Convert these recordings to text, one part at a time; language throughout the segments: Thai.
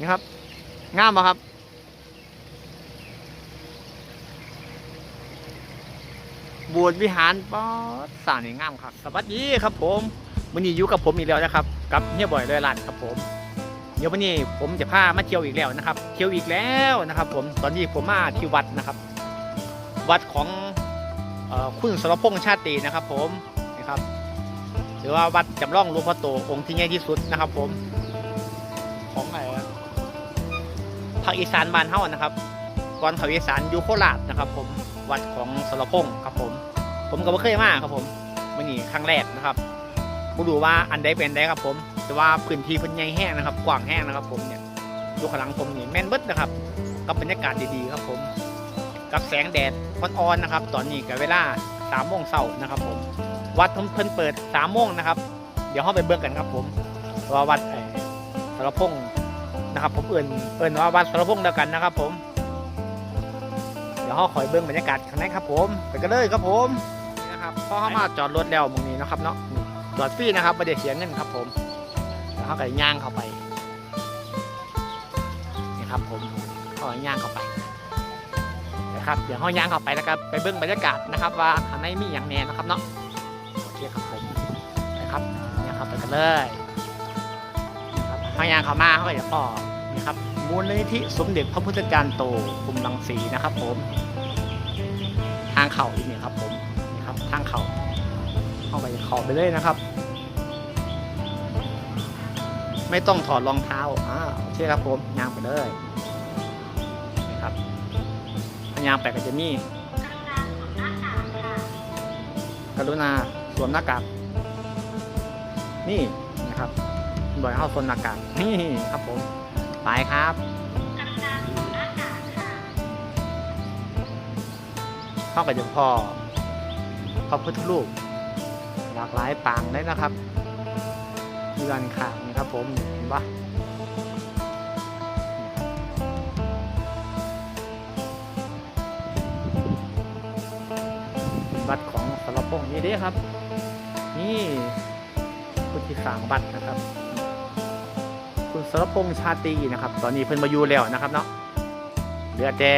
นี่ครับงามปะครับบูดวิหารป๊อดสร้างนี่งามครับ สวัสดีครับผมวันนี้อยู่กับผมอีกแล้วนะครับ กับเฮียบ่อยเลยลันครับผม เดี๋ยววันนี้ผมจะพามาเที่ยวอีกแล้วนะครับ เที่ยวอีกแล้วนะครับ ผมตอนนี้ผมมาที่วัดนะครับ วัดของออคุณสรพงษ์ชาตรีนะครับ ผมนะครับ หรือว่าวัดจำลองหลวงพ่อโตองค์ที่ใหญ่ที่สุดนะครับ ผมาคอีสานบ้านเฮานะครับก่อนเขาอีสานอยู่โคราชนะครับ ผมวัดของสรพงษ์ครับผม ผมก็ไม่เคยมาครับผมวันนี้ครั้งแรกนะครับไม่รู้ว่าอันใดเป็นใดครับผม แต่ว่าพื้นที่เพิ่นใหญ่แห้งนะครับ กว้างแห้งนะครับ ผมเนี่ยดูข้างหลังผมนี่แม่นเบิดนะครับกับบรรยากาศดีๆครับผม กับแสงแดดอ่อนๆนะครับ ตอนนี้กับเวลาสามโมงเช้านะครับ ผม วัดเพิ่นเปิดสามโมงนะครับ เดี๋ยวเข้าไปเบิ่งกันครับผมว่าวัดไอ้สรพงษ์ นะครับผมเอื่นเอื่นว่าวัดสารพงษ์เดียวกันนะครับ ผม เดี๋ยวเขาคอยเบิ่งบรรยากาศข้างในครับ ผมไปกันเลยครับผมนี่นะครับพอเข้ามาจอดรถแล้วมองนี้นะครับเนาะจอดฟรีนะครับไม่ได้เสียเงินครับ ผมแล้วเขาก็ย่างเข้าไปนี่ครับ ผมเขาย่างเข้าไปนะครับเดี๋ยวเขาย่างเข้าไปแล้วก็ไปเบิ่งบรรยากาศนะครับ ว่าข้างในมีอย่างแน่นะครับเนาะโอเคครับผมนะครับย่างเข้าไปกันเลย เขายางเขามาเขาก็จะพอนี่ครับมูลนิธิสมเด็จพระพุทธจารย์โตกรุมรังสีนะครับ ผม ทางเข่าอีกนี่ครับ ผมนี่ครับทางเข่าเข้าไปเข่าไปเลยนะครับ ไม่ต้องถอดรองเท้าอ่าโอเคครับผมยางไปเลยนี่ครับยางไปก็จะมีกรุณาสวมหน้ากากนี่นะครับ บ่อยเข้าสวมหน้ากากนี่ครับผมไปครับเข้ากับหลวงพ่อพระพุทธรูปหลากหลายปางเลยนะครับมีด้านขางนี่ครับผมเห็นปะบัตรของสารพงนี่เด้ครับ นี่ผู้ที่สางบัตรนะครับ สรพงษ์ชาตรีนะครับ ตอนนี้เพิ่นมาอยู่แล้วนะครับเนาะเหลือแต่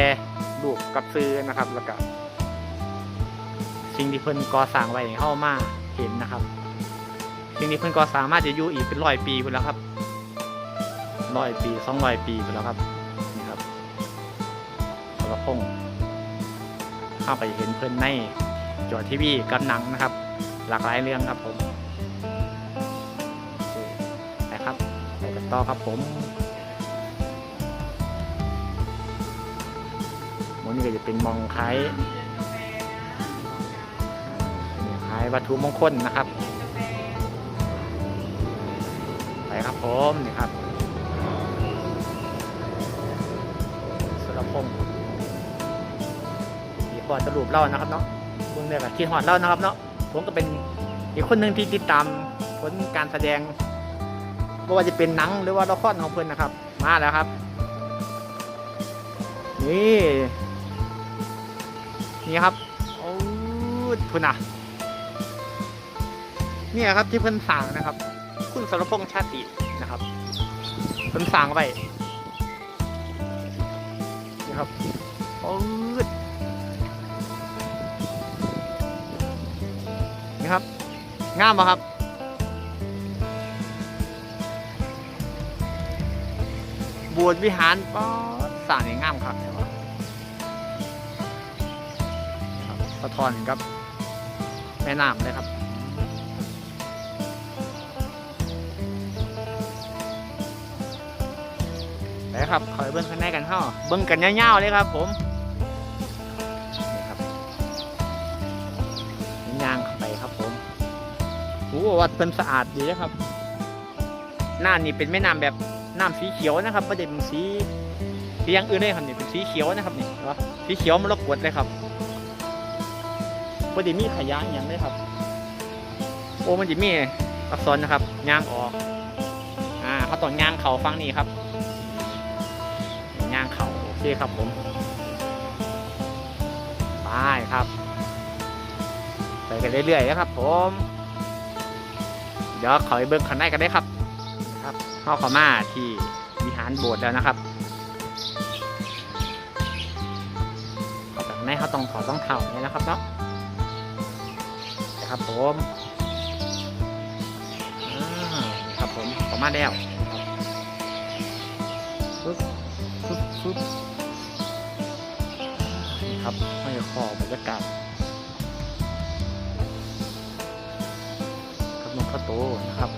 ลูกกับซื้อนะครับ แล้วก็สิ่งที่เพิ่นก่อสร้างไว้ให้เฮามาเห็นนะครับ สิ่งที่เพิ่นก่อสร้างมาจะอยู่อีกเป็นร้อยปีพุ่นแล้วครับร้อยปีสองร้อยปีพุ่นแล้วครับนี่ครับสรพงษ์เข้าไปเห็นเพิ่นในจอทีวีกับหนังนะครับ หลากหลายเรื่องครับผม ต่อครับผมมนนี้ก็จะเป็นมองคล้ายคล้ายวัตถุมงคลนะครับ ไปครับผมนี่ครับสรพงษ์มีพอจะรูปเล่านะครับเนาะเบิ่งเนี่ยก็คิดหอดเล่านะครับเนาะผมก็เป็นอีกคนหนึ่งที่ติดตามผลการแสดง ไม่ว่าจะเป็นหนังหรือว่าละครของเพื่อนนะครับ มาแล้วครับ นี่นี่ครับโอ้ทุนอะเนี่ยครับที่เพื่อนสั่งนะครับ คุณสรพงษ์ชาตินะครับเพื่อนสั่งไปนี่ครับโอ้นี่ครับงามปะครับ วชวิหารก็สร้างอย่างงามครับครับสะท้อนครับ แม่น้ำเลยครับไปครับขอให้เบิ้งข้างในกันเข้าเบิ้งกันยาๆเลยครับ ผมนี่ครับย่างเข้าไปครับผมโอ้วัดเป็นสะอาดดีเลยครับ หน้านี่เป็นแม่น้ำแบบ น้ำสีเขียวนะครับประเด็นสีสีอย่างอื่นเลยครับนี่เป็นสีเขียวนะครับนี่วะสีเขียวมันรบกวนเลยครับประเด็นมีขยะอย่างเลยครับ โอ้มันจะมีอักษรนะครับย่างออกอ่าเขาต้องย่างเขาฟังนี่ครับย่างเขาโอเคครับผมไปครับไปกันเรื่อยๆนะครับผมเดี๋ยวขอไปเบิ้งข้างในกันได้ครับ เข้าข้ามาที่วิหารโบสถ์แล้วนะครับเข้าไปข้นเขาต้องถอดต้องเท้าเนี่ยนะครับเนาะนะครับผมครับผมประมาแล้วปึ๊บปึ๊บปึ๊บนี่ครับให้ขอบรรยากาศครับหลวงพ่อโตนะครับ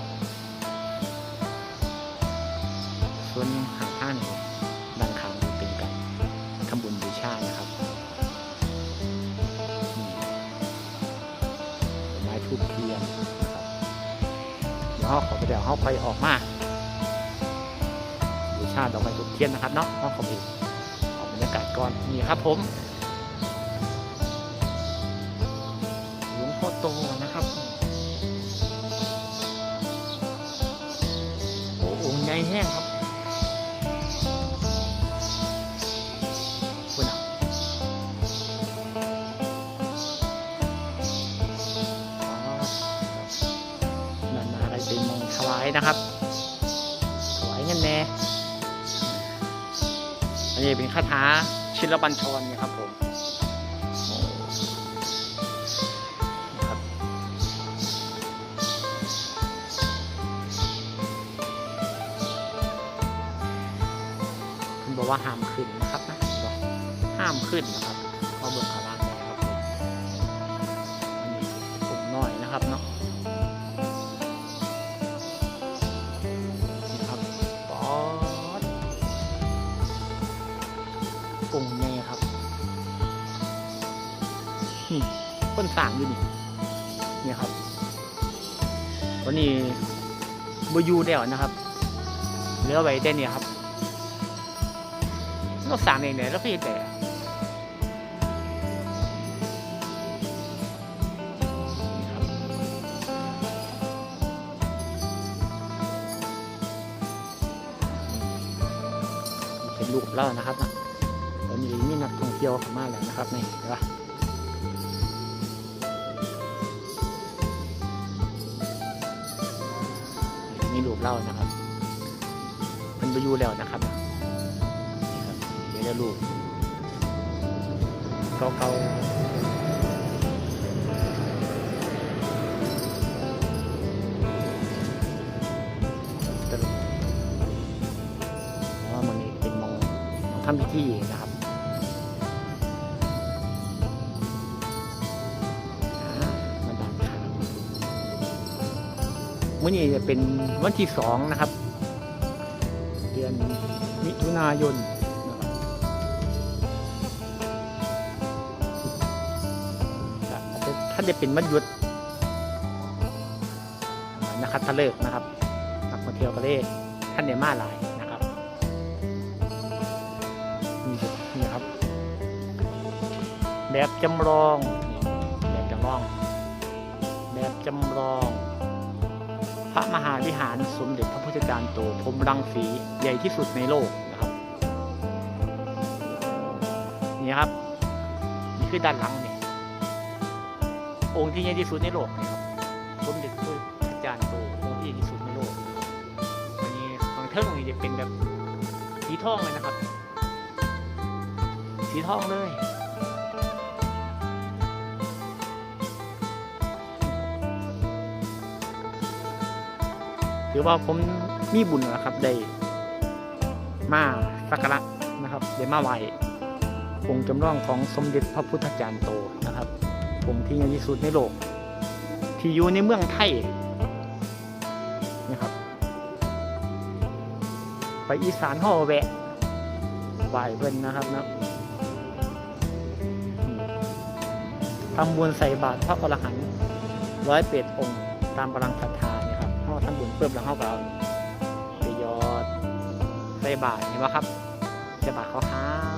เขาขอไปเดี๋ยวเขาไปออกมาบูชาดอกไม้ทูกเทียนนะครับเนาะเขาขอไปออกบรรยากาศก่อนนี่ครับผมหลวงพ่อโตนะครับโอ้องค์ใหญ่แห้งครับ วายนะครับถวายเงินแน่อันนี้เป็นคาถาชินบัญชรเนี่ยครับผมครับคุณบอกว่าห้ามขึ้นนะครับนะห้ามขึ้นนะครับเอาเบิกขาล่างเลยครับ วันนี้บอยูแล้วนะครับเหลือไว้แต่เนี่ยครับเราสั่งเองเนี่ยเราก็เห็นแต่เป็นรูปแล้วนะครับนะตอนนี้มีนักท่องเที่ยวเข้ามาแล้วนะครับนี่เห็นปะ เล่านะครับ มันไปอยู่แล้วนะครับนี่ครับเดี๋ยวลูกเก่าๆว่ามันนี่เป็นมองมองทำพิธีนะครับ มื่อนี้จะเป็นวันที่สองนะครับ เดือนมิถุนายนท่านจะเป็นวันหยุดนะครับทะเลิกนะครับนักท่องเที่ยวก็เลยท่านเนี่ยมาหลายนะครับนี่ครับนี่ครับแบบจำลองแบบจำลองแบบจำลอง พระมหาวิหารสมเด็จพระพุทธจารย์โตพรมรังสีใหญ่ที่สุดในโลกนะครับนี่ครับนี่คือด้านหลังนี่องค์ที่ใหญ่ที่สุดในโลกนี่ครับสมเด็จพระพุทธจารย์โตองค์ที่ใหญ่ที่สุดในโลกอันนี้ทางเทิงนี่จะเป็นแบบสีทองเลยนะครับ สีทองเลย ถือว่าผมมีบุญนะครับได้มาสักการะนะครับได้มาไหว้องค์จำลองของสมเด็จพระพุทธจารย์โตนะครับองค์ที่ใหญ่ที่สุดในโลก ที่อยู่ในเมืองไทยนะครับ ไปอีสานห่อแวะไหว้เพิ่นนะครับนะทำบุญใส่บาตรพระอรหันต์ร้อยเปดองค์ตามกำลังศรัทธา เพิ่มแล้วเขาก็เอาไปยอดใส่บาทเห็นไหมครับใส่บาตรขาว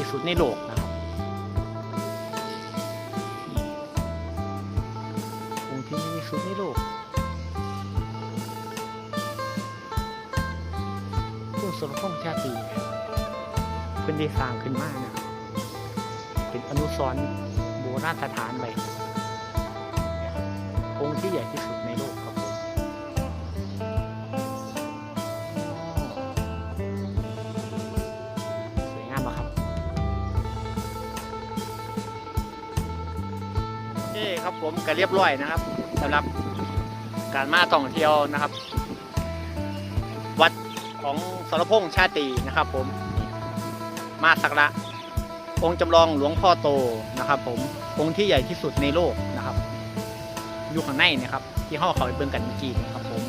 ที่สุดในโลกนะครับองค์ที่ใหญ่ที่สุดในโลกพุ่งสรพงษ์ชาตีเพิ่นได้สร้างขึ้นมานะเป็นอนุสรณ์โบราณสถานไว้เนี่องค์ที่ใหญ่ที่สุด ครับผมก็เรียบร้อยนะครับสำหรับการมาท่องเที่ยวนะครับ วัดของสรพงษ์ชาตรีนะครับ ผมมาสักระองค์จำลองหลวงพ่อโตนะครับ ผมองค์ที่ใหญ่ที่สุดในโลกนะครับอยู่ข้างในนะครับ ที่ห้อเขาไปเบิ่งกันเมื่อกี้นะครับผม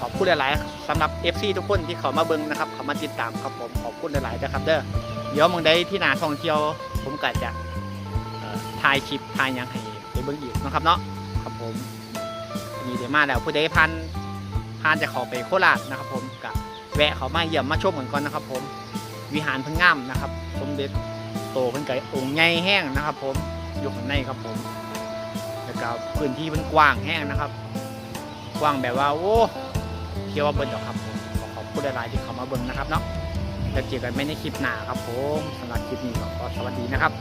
ขอบคุณหลาย ๆสำหรับ FC ทุกคนที่เขามาเบิ่งนะครับเขามาติดตามครับผมขอบคุณหลายๆนะครับ เด้อเดี๋ยวมองได้ที่นาท่องเที่ยว ผมก็จะถ่ายคลิปถ่ายยังให้ไปเบิ่งอีกเนาะครับเนาะครับผมมีเดี๋ยวมาแล้วผู้ใดพันผ่านจะเขาไปโคราชนะครับ ผมกะแวะเขามาเยี่ยมมาชมกันก่อนนะครับ ผมวิหารเพิ่งงามนะครับ สมเด็จโตเพิ่นไก่องค์ใหญ่แห้งนะครับ ผมอยู่ข้างในครับผมแล้วก็พื้นที่เพิ่นกว้างแห้งนะครับ กว้างแบบว่าโอ้เที่ยวว่าเบิ่นดอกครับผมขอขอบคุณหลายๆที่เขามาเบิ่งนะครับเนาะแล้วเจอกันไม่ในคลิปหน้าครับ ผมสำหรับคลิปนี้ก็ขอสวัสดีนะครับ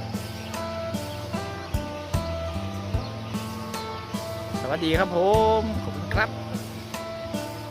วัสดีครับผม ขอบคุณครับ